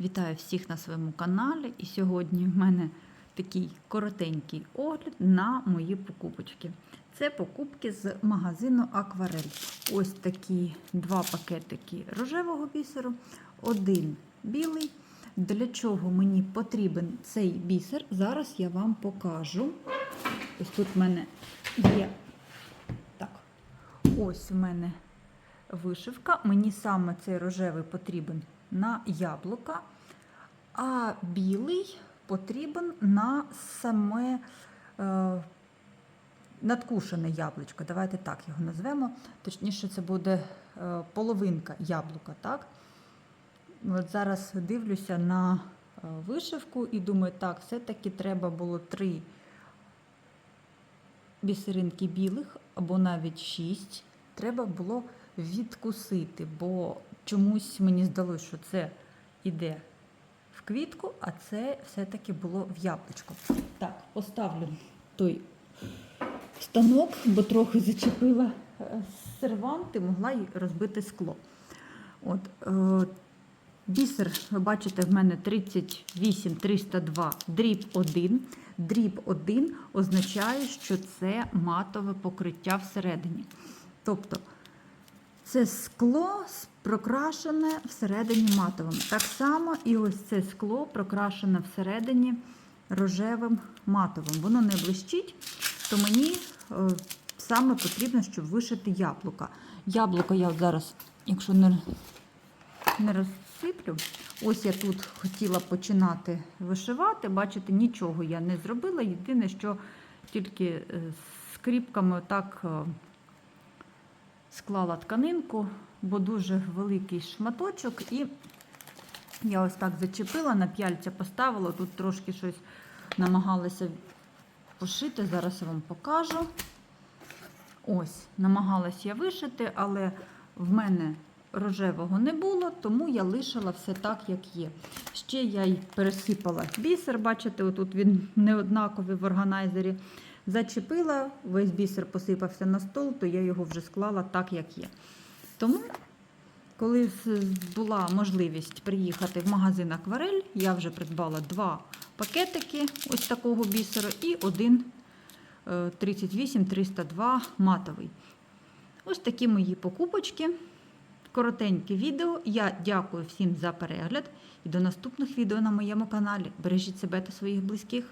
Вітаю всіх на своєму каналі. І сьогодні в мене такий коротенький огляд на мої покупочки. Це покупки з магазину Акварель. Ось такі два пакетики рожевого бісеру, один білий. Для чого мені потрібен цей бісер? Зараз я вам покажу. Ось тут в мене є так. Ось у мене вишивка. Мені саме цей рожевий потрібен на яблука, а білий потрібен на саме е, надкушене яблучко. Давайте так його назвемо. Точніше, це буде е, половинка яблука. так? От зараз дивлюся на е, вишивку і думаю, так, все-таки треба було три бісеринки білих або навіть шість. Треба було відкусити, бо чомусь мені здалося, що це йде в квітку, а це все-таки було в яблучко. Так, поставлю той станок, бо трохи зачепила е, сервант і могла й розбити скло. От, е, Бісер, ви бачите, в мене 38302 дріб 1. Дріб 1 означає, що це матове покриття всередині. Тобто це скло прокрашене всередині матовим. Так само і ось це скло прокрашене всередині рожевим матовим. Воно не блищить, то мені е, саме потрібно, щоб вишити яблука. Яблуко я зараз, якщо не, не розсиплю, ось я тут хотіла починати вишивати. Бачите, нічого я не зробила. Єдине, що тільки е, скріпками отак. Склала тканинку, бо дуже великий шматочок, і я ось так зачепила, на п'яльця поставила, тут трошки щось намагалася пошити, зараз я вам покажу. Ось, намагалась я вишити, але в мене рожевого не було, тому я лишила все так, як є. Ще я й пересипала бісер, бачите, отут він неоднаковий в органайзері. Зачепила, весь бісер посипався на стол, то я його вже склала так, як є. Тому, коли була можливість приїхати в магазин Акварель, я вже придбала два пакетики ось такого бісеру і один е, 38-302 матовий. Ось такі мої покупочки. Коротеньке відео. Я дякую всім за перегляд і до наступних відео на моєму каналі. Бережіть себе та своїх близьких.